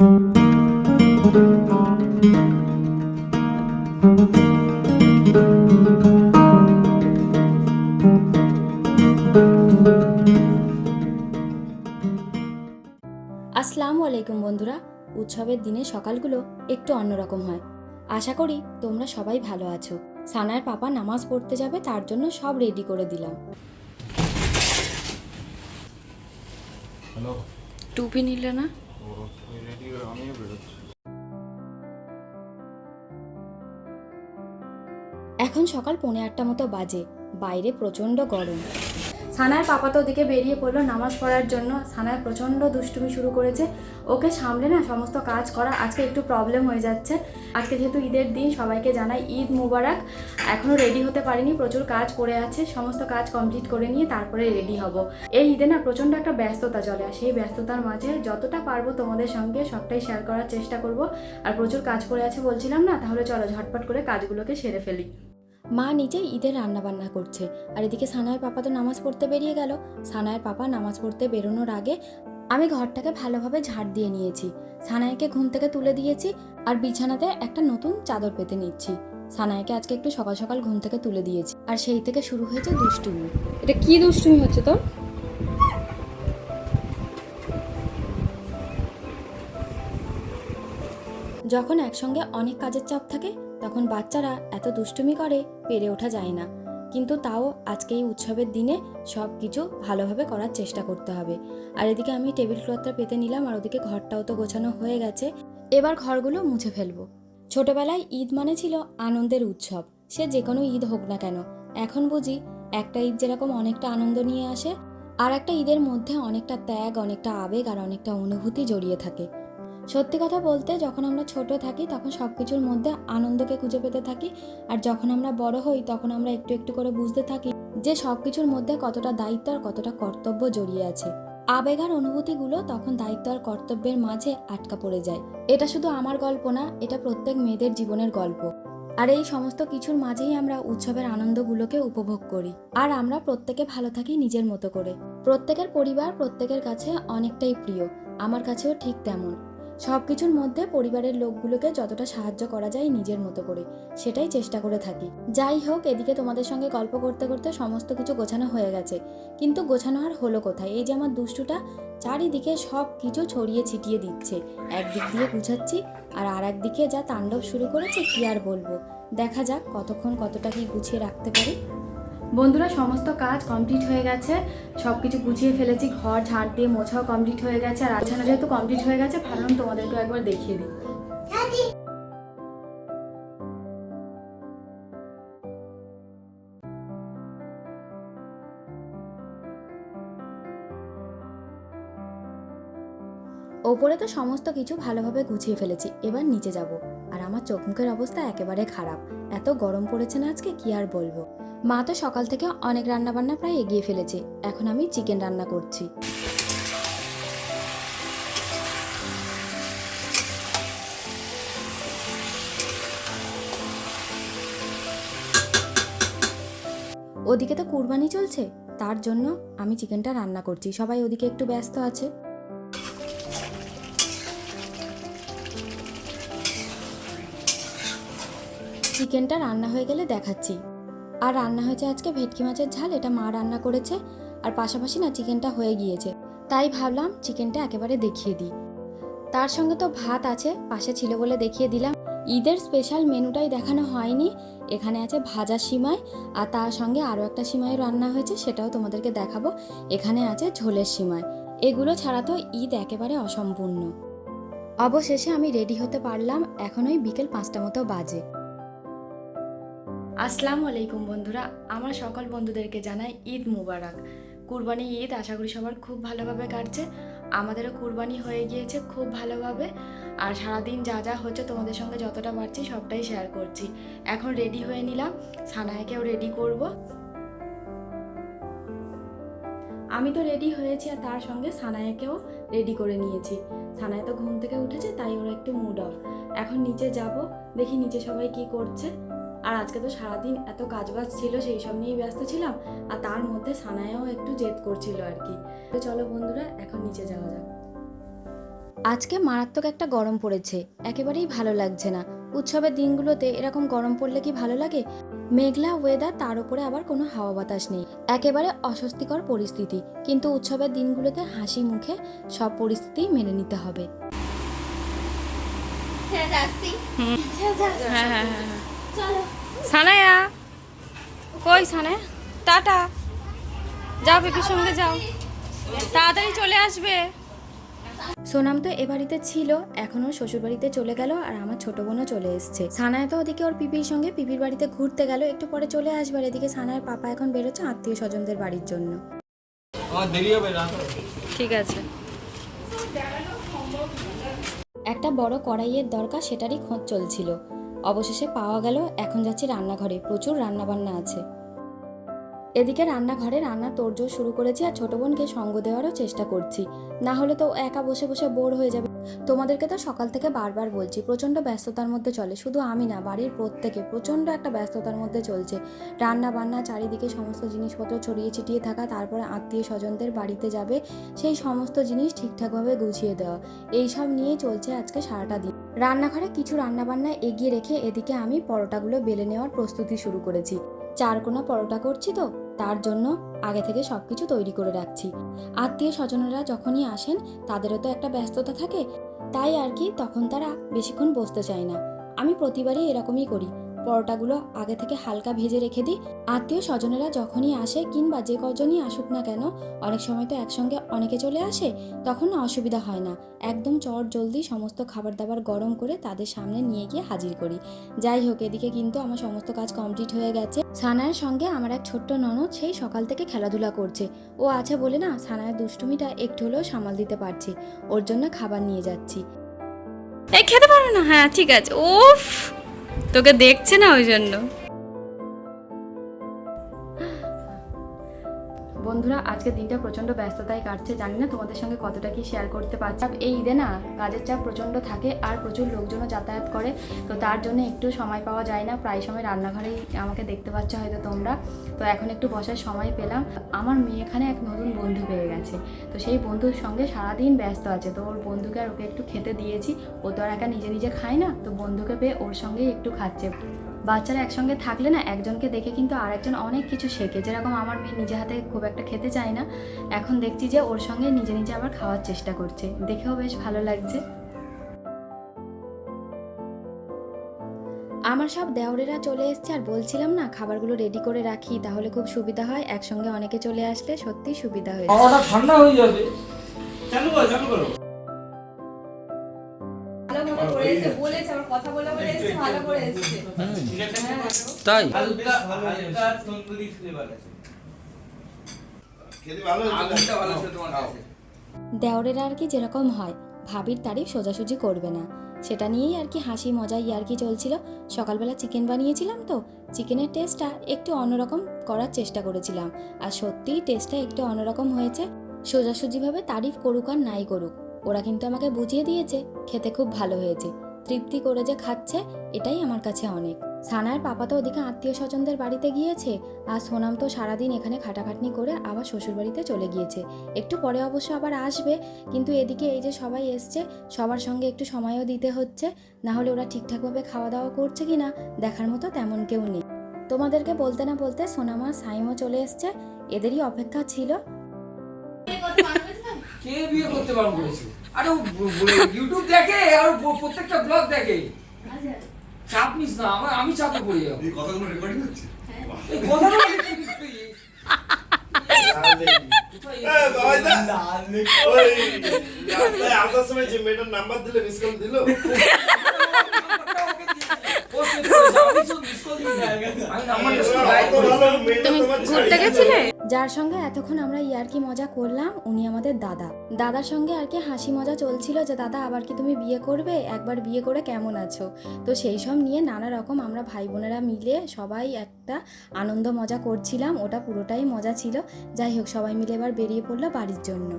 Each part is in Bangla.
আসসালামু আলাইকুম বন্ধুরা। উৎসবের দিনে সকালগুলো একটু অন্যরকম হয়। আশা করি তোমরা সবাই ভালো আছো। সানার পাপা নামাজ পড়তে যাবে, তার জন্য সব রেডি করে দিলাম। টুপি নিলে না? এখন সকাল পৌনে আটটা মতো বাজে। বাইরে প্রচণ্ড গরম। সানার পাপা তো ওদিকে বেরিয়ে পড়ল নামাজ পড়ার জন্য। সানায় প্রচণ্ড দুষ্টুমি শুরু করেছে। ওকে সামলে না সমস্ত কাজ করা আজকে একটু প্রবলেম হয়ে যাচ্ছে। আজকে যেহেতু ঈদের দিন, সবাইকে জানাই ঈদ মুবারক। এখনও রেডি হতে পারিনি, প্রচুর কাজ পড়ে আছে। সমস্ত কাজ কমপ্লিট করে নিয়ে তারপরে রেডি হব। এই ঈদে না প্রচণ্ড একটা ব্যস্ততা চলে আর সেই ব্যস্ততার মাঝে যতটা পারব তোমাদের সঙ্গে সবটাই শেয়ার করার চেষ্টা করব। আর প্রচুর কাজ পড়ে আছে বলছিলাম না, তাহলে চলো ঝটপট করে কাজগুলোকে সেরে ফেলি। মা নিজে ঈদের রান্না বান্না করছে। আর এদিকে সানায়ের পাপা তো নামাজ পড়তে বেরিয়ে গেল। সানায়ের পাপা নামাজ পড়তে বেরোনোর আগে আমি ঘরটাকে ভালোভাবে ঝাড় দিয়ে নিয়েছি। সানাইকে ঘুম থেকে তুলে দিয়েছি আর বিছানাতে একটা নতুন চাদর পেতে নিচ্ছি। সানাইকে আজকে একটু সকাল সকাল ঘুম থেকে তুলে দিয়েছি। আর সেই থেকে শুরু হয়েছে দুষ্টুমি। এটা কি দুষ্টুমি হচ্ছে তো যখন একসঙ্গে অনেক কাজের চাপ থাকে তখন বাচ্চারা এত দুষ্টুমি করে, পেরে ওঠা যায় না। কিন্তু তাও আজকে এই উৎসবের দিনে সব কিছু ভালোভাবে করার চেষ্টা করতে হবে। আর এদিকে আমি টেবিল ক্লথটা পেতে নিলাম, আর ওদিকে ঘরটাও তো গোছানো হয়ে গেছে। এবার ঘরগুলো মুছে ফেলব। ছোটবেলায় ঈদ মানে ছিল আনন্দের উৎসব। সে যে কোনো ঈদ হোক না কেন। এখন বুঝি একটা ঈদ যেরকম অনেকটা আনন্দ নিয়ে আসে, আর একটা ঈদের মধ্যে অনেকটা ত্যাগ, অনেকটা আবেগ, আর অনেকটা অনুভূতি জড়িয়ে থাকে। সত্যি কথা বলতে যখন আমরা ছোট থাকি তখন সব কিছুর মধ্যে আনন্দকে খুঁজে পেতে থাকি। আর যখন আমরা বড় হই তখন আমরা একটু একটু করে বুঝতে থাকি যে সব কিছুর মধ্যে কতটা দায়িত্ব আর কতটা কর্তব্য জড়িয়ে আছে। আবেগ আর অনুভূতিগুলো তখন দায়িত্ব আর কর্তব্যের মাঝে আটকা পড়ে যায়। এটা শুধু আমার গল্প না, এটা প্রত্যেক মেয়েদের জীবনের গল্প। আর এই সমস্ত কিছুর মাঝেই আমরা উৎসবের আনন্দগুলোকে উপভোগ করি। আর আমরা প্রত্যেকে ভালো থাকি নিজের মতো করে। প্রত্যেকের পরিবার প্রত্যেকের কাছে অনেকটাই প্রিয়। আমার কাছেও ঠিক তেমন। সব কিছুর মধ্যে পরিবারের লোকগুলোকে যতটা সাহায্য করা যায় নিজের মতো করে, সেটাই চেষ্টা করে থাকি। যাই হোক, এদিকে তোমাদের সঙ্গে গল্প করতে করতে সমস্ত কিছু গোছানো হয়ে গেছে। কিন্তু গোছানো আর হলো কোথায়? এই যে আমার দুষ্টুটা, চারিদিকে সব কিছু ছড়িয়ে ছিটিয়ে দিচ্ছে। একদিক দিয়ে গুছাচ্ছি আর আর একদিকে যা তাণ্ডব শুরু করেছে, কি আর বলব? দেখা যাক কতক্ষণ কতটা কি গুছিয়ে রাখতে পারি। বন্ধুরা, সমস্ত কাজ কমপ্লিট হয়ে গেছে। সব কিছু গুছিয়ে ফেলেছি, ঘর ঝাড় দিয়ে মোছাও কমপ্লিট হয়ে গেছে। আর আছানা যেহেতু কমপ্লিট হয়ে গেছে, ভাবলাম তোমাদেরকে একবার দেখিয়ে দিই। ওপরে তো সমস্ত কিছু ভালোভাবে গুছিয়ে ফেলেছি, এবার নিচে যাব। আর আমার চোখ মুখের অবস্থা একেবারে খারাপ। এত গরম পড়েছে না আজকে, কি আর বলব? মা তো সকাল থেকে অনেক রান্না বান্না প্রায় এগিয়ে ফেলেছে। এখন আমি চিকেন রান্না করছি। ওদিকে তো কুরবানি চলছে, তার জন্য আমি চিকেনটা রান্না করছি। সবাই ওদিকে একটু ব্যস্ত আছে। চিকেনটা রান্না হয়ে গেলে দেখাচ্ছি। আর রান্না হয়েছে আজকে ভেটকি মাছের ঝাল, এটা মা রান্না করেছে। আর পাশাপাশি না চিকেনটা হয়ে গিয়েছে। তাই ভাবলাম চিকেনটা একেবারে দেখিয়ে দিই। তার সঙ্গে তো ভাত আছে, পাশে ছিল বলে দেখিয়ে দিলাম। ঈদের স্পেশাল মেনুটাই দেখানো হয়নি। এখানে আছে ভাজা সিমাই, আর তার সঙ্গে আরও একটা সিমাই রান্না হয়েছে, সেটাও তোমাদেরকে দেখাবো। এখানে আছে ঝোলের সিমাই। এগুলো ছাড়া তো ঈদ একেবারে অসম্পূর্ণ। অবশেষে আমি রেডি হতে পারলাম, এখন ওই বিকেল পাঁচটা মতো বাজে। আসসালামু আলাইকুম বন্ধুরা, আমার সকল বন্ধুদেরকে জানাই ঈদ মুবারক। কুরবানি ঈদ আশা করি সবার খুব ভালোভাবে কাটছে। আমাদেরও কুরবানি হয়ে গিয়েছে খুব ভালোভাবে। আর সারাদিন যা যা হচ্ছে তোমাদের সঙ্গে যতটা পারছি সবটাই শেয়ার করছি। এখন রেডি হয়ে নিলাম, সানায়াকেও রেডি করব। আমি তো রেডি হয়েছি আর তার সঙ্গে সানায়াকেও রেডি করে নিয়েছি। সানায়া তো ঘুম থেকে উঠেছে, তাই ওরা একটু মুড অফ এখন নিচে যাব, দেখি নিচে সবাই কি করছে। আর আজকে তো সারাদিন এত কাজবাজ ছিল সেই সব নিয়েই ব্যস্ত ছিলাম আর তার মধ্যে সানায়াও একটু জেদ করছিল আর কি। তো চলো বন্ধুরা এখন নিচে যাওয়া যাক। আজকে মারাত্মক একটা গরম পড়েছে একেবারেই ভালো লাগছে না। উৎসবের দিনগুলোতে এরকম গরম পড়লে কি ভালো লাগে? মেঘলা ওয়েদার তার উপরে আবার কোনো হাওয়া বাতাস নেই। একেবারে অস্বস্তিকর পরিস্থিতি কিন্তু উৎসবের দিনগুলোতে হাসি মুখে সব পরিস্থিতি মেনে নিতে হবে। হ্যাঁ যাচ্ছি। হ্যাঁ হ্যাঁ হ্যাঁ চলো সানায়া? কই সানায়া? টাটা। যাও পিপির সঙ্গে যাও। তাড়াতাড়ি চলে আসবে। সোনাম তো এ বাড়িতে ছিল এখনও শ্বশুর বাড়িতে চলে গেল আর আমার ছোট বোনও চলে এসছে। সানায় তো ওদিকে ওর পিপির সঙ্গে পিপির বাড়িতে ঘুরতে গেল একটু পরে চলে আসবে আর এদিকে সানায়ের পাপা এখন বেরোচ্ছে আত্মীয় স্বজনদের বাড়ির জন্য। আমার দেরি হবে রাত ঠিক আছে। একটা বড় কড়াইয়ের দরকার সেটারই খোঁজ চলছিল। অবশেষে পাওয়া গেল এখন যাচ্ছি রান্নাঘরে। প্রচুর রান্নাবান্না আছে। এদিকে রান্নাঘরে রান্না তোড়জোড় শুরু করেছি আর ছোট বোনকে সঙ্গ দেওয়ারও চেষ্টা করছি। না হলে তো একা বসে বসে বোর হয়ে যাবে। তোমাদেরকে তো সকাল থেকে বারবার বলছি, প্রচণ্ড ব্যস্ততার মধ্যে চলে। শুধু আমি না, বাড়ির প্রত্যেকে প্রচণ্ড একটা ব্যস্ততার মধ্যে চলছে। রান্না বান্না চারিদিকে সমস্ত জিনিসপত্র ছড়িয়ে ছিটিয়ে থাকা, তারপরে আত্মীয় স্বজনদের বাড়িতে যাবে, সেই সমস্ত জিনিস ঠিকঠাকভাবে গুছিয়ে দেওয়া। এইসব নিয়েই চলছে আজকে সারাটা দিন। রান্নাঘরে কিছু রান্নাবান্না এগিয়ে রেখে এদিকে আমি পরোটাগুলো বেলে নেওয়ার প্রস্তুতি শুরু করেছি। চারকোনা পরোটা করছি তো, তার জন্য আগে থেকে সব কিছু তৈরি করে রাখছি। আত্মীয় স্বজনেরা যখনই আসেন, তাদেরও তো একটা ব্যস্ততা থাকে, তাই আর কি তখন তারা বেশিক্ষণ বসতে চায় না। আমি প্রতিবারই এরকমই করি পরোটাগুলো আগে থেকে হালকা ভেজে রেখে দিই। আত্মীয় স্বজনেরা যখনই আসে কিংবা যে কজনই আসুক না কেন, অনেক সময় তো একসঙ্গে অনেকে চলে আসে, তখন অসুবিধা হয় না। একদম চট জলদি সমস্ত খাবার দাবার গরম করে তাদের সামনে নিয়ে গিয়ে হাজির করি। যাই হোক, এদিকে কিন্তু আমার সমস্ত কাজ কমপ্লিট হয়ে গেছে। সানায়ের সঙ্গে আমার এক ছোট্ট ননদ সেই সকাল থেকে খেলাধুলা করছে। ও আছে বলে না সানায়ের দুষ্টুমিটা একটু হলেও সামাল দিতে পারছি। ওর জন্য খাবার নিয়ে যাচ্ছি। এই খেতে পারবে না? হ্যাঁ ঠিক আছে। ওফ তোকে দেখছে না ওই জন্য। বন্ধুরা আজকে দিনটা প্রচণ্ড ব্যস্ততায় কাটছে। জানি না তোমাদের সঙ্গে কতটা কি শেয়ার করতে পারছি। এই ঈদে না, কাজের চাপ প্রচণ্ড থাকে আর প্রচুর লোকজনও যাতায়াত করে। তো তার জন্য একটু সময় পাওয়া যায় না। প্রায় সময় রান্নাঘরেই আমাকে দেখতে পাচ্ছ হয়তো তোমরা। তো এখন একটু বসার সময় পেলাম। আমার মেয়ে এখানে এক নতুন বন্ধু পেয়ে গেছে। তো সেই বন্ধুর সঙ্গে সারাদিন ব্যস্ত আছে। তো ওর বন্ধুকে আর ওকে একটু খেতে দিয়েছি। ও তো আর একা নিজে নিজে খায় না। তো বন্ধুকে পেয়ে ওর সঙ্গেই একটু খাচ্ছে। বাচ্চারা একসঙ্গে থাকলে না একজনকে দেখে কিন্তু আরেকজন অনেক কিছু শেখে। যেরকম আমার মেয়ে নিজে হাতে খুব একটা খেতে চায় না এখন দেখছি যে ওর সঙ্গে নিজে নিজে আবার খাওয়ার চেষ্টা করছে। দেখেও বেশ ভালো লাগছে। আমার সব দেওরেরা চলে এসছে আর বলছিলাম না খাবারগুলো রেডি করে রাখি তাহলে খুব সুবিধা হয়। একসঙ্গে অনেকে চলে আসলে সত্যি সুবিধা হয়েছে ঠান্ডা হয়ে যাবে। চালু করো চালু করো। করে এসেছে বলেছে আমার কথা বলে বলে এসেছে ভালো করে এসেছে। তাই? হালকা হালকা তন্দুরি ফ্লেভার আছে। খেতে ভালো আগুনটা ভালো ছিল তোমার কাছে? দেওরেরা আর কি যেরকম হয় ভাবির তারিফ সোজাসুজি করবে না। সেটা নিয়েই আর কি হাসি মজা ইয়ার্কি চলছিল। সকালবেলা চিকেন বানিয়েছিলাম তো চিকেনের টেস্টটা একটু অন্যরকম করার চেষ্টা করেছিলাম। আর সত্যিই টেস্টটা একটু অন্যরকম হয়েছে। সোজাসুজিভাবে তারিফ করুক আর নাই করুক। ওরা কিন্তু আমাকে বুঝিয়ে দিয়েছে, খেতে খুব ভালো হয়েছে। তৃপ্তি করে যে খাচ্ছে, এটাই আমার কাছে অনেক। সানার পাপা তো ওদিকে আত্মীয় স্বজনদের বাড়িতে গিয়েছে, আর সোনাম তো সারাদিন এখানে খাটাখাটনি করে আবার শ্বশুরবাড়িতে চলে গিয়েছে। একটু পরে অবশ্য আবার আসবে, কিন্তু এদিকে এই যে সবাই এসছে, সবার সঙ্গে একটু সময়ও দিতে হচ্ছে, না হলে ওরা ঠিকঠাকভাবে খাওয়া দাওয়া করছে কি না দেখার মতো তেমন কেউ নেই। তোমাদেরকে বলতে না বলতে সোনামা সাইমও চলে এসছে, এদেরই অপেক্ষা ছিল। কে বিয়ে করতে বারণ করেছে? আরে ইউটিউব দেখে আর প্রত্যেকটা ব্লগ দেখে। চাপ নিস না আমার আমি চাপে পড়ে যাব। এই কথাগুলো রেকর্ডিং হচ্ছে? এই কথাগুলো আসার সময় যে মেয়েটার নাম্বার দিলে মিস কল দিল। পোস্ট করেছে, আমি যার সঙ্গে এতক্ষণ আমরা ইয়ার্কি মজা করলাম, উনি আমাদের দাদা। দাদার সঙ্গে আর কি হাসি মজা চলছিল যে, দাদা, আবার কি তুমি বিয়ে করবে? একবার বিয়ে করে কেমন আছো? তো সেই সব নিয়ে নানা রকম আমরা ভাই বোনেরা মিলে সবাই একটা আনন্দ মজা করছিলাম। ওটা পুরোটাই মজা ছিল। যাই হোক, সবাই মিলে এবার বেরিয়ে পড়ল বাড়ির জন্য।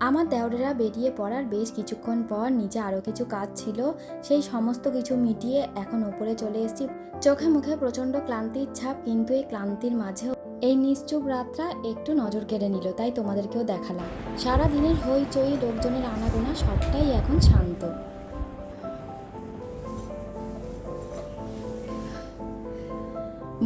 আমার দেওরেরা বেরিয়ে পড়ার বেশ কিছুক্ষণ পর নিচে আরও কিছু কাজ ছিল। সেই সমস্ত কিছু মিটিয়ে এখন ওপরে চলে এসেছি। চোখে মুখে প্রচণ্ড ক্লান্তির ছাপ, কিন্তু এই ক্লান্তির মাঝেও এই নিশ্চুপ রাতটা একটু নজর কেড়ে নিল, তাই তোমাদেরকেও দেখালাম। সারা দিনের হইচই, লোকজনের আনাগোনা, সবটাই এখন শান্ত।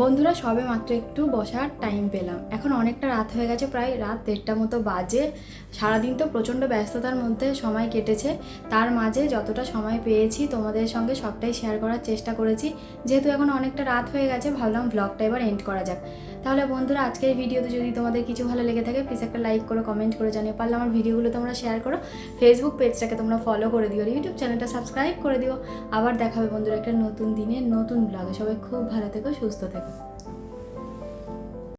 বন্ধুরা, সবে মাত্র একটু বসার টাইম পেলাম। এখন অনেকটা রাত হয়ে গেছে, প্রায় রাত দেড়টা মতো বাজে। সারাদিন তো প্রচণ্ড ব্যস্ততার মধ্যে সময় কেটেছে। তার মাঝে যতটা সময় পেয়েছি, তোমাদের সঙ্গে সবটাই শেয়ার করার চেষ্টা করেছি। যেহেতু এখন অনেকটা রাত হয়ে গেছে, ভাবলাম ব্লগটা এবার এন্ড করা যাক। তাহলে বন্ধুরা, আজকের ভিডিওতে যদি তোমাদের কিছু ভালো লেগে থাকে প্লিজ একটা লাইক করো কমেন্ট করে জানিয়ে পারলে আমার ভিডিওগুলো তোমরা শেয়ার করো। ফেসবুক পেজটাকে তোমরা ফলো করে দিও ইউটিউব চ্যানেলটা সাবস্ক্রাইব করে দিও। আবার দেখাবে বন্ধুরা একটা নতুন দিনে নতুন ব্লগে সবাই খুব ভালো থেকো, সুস্থ থেকো।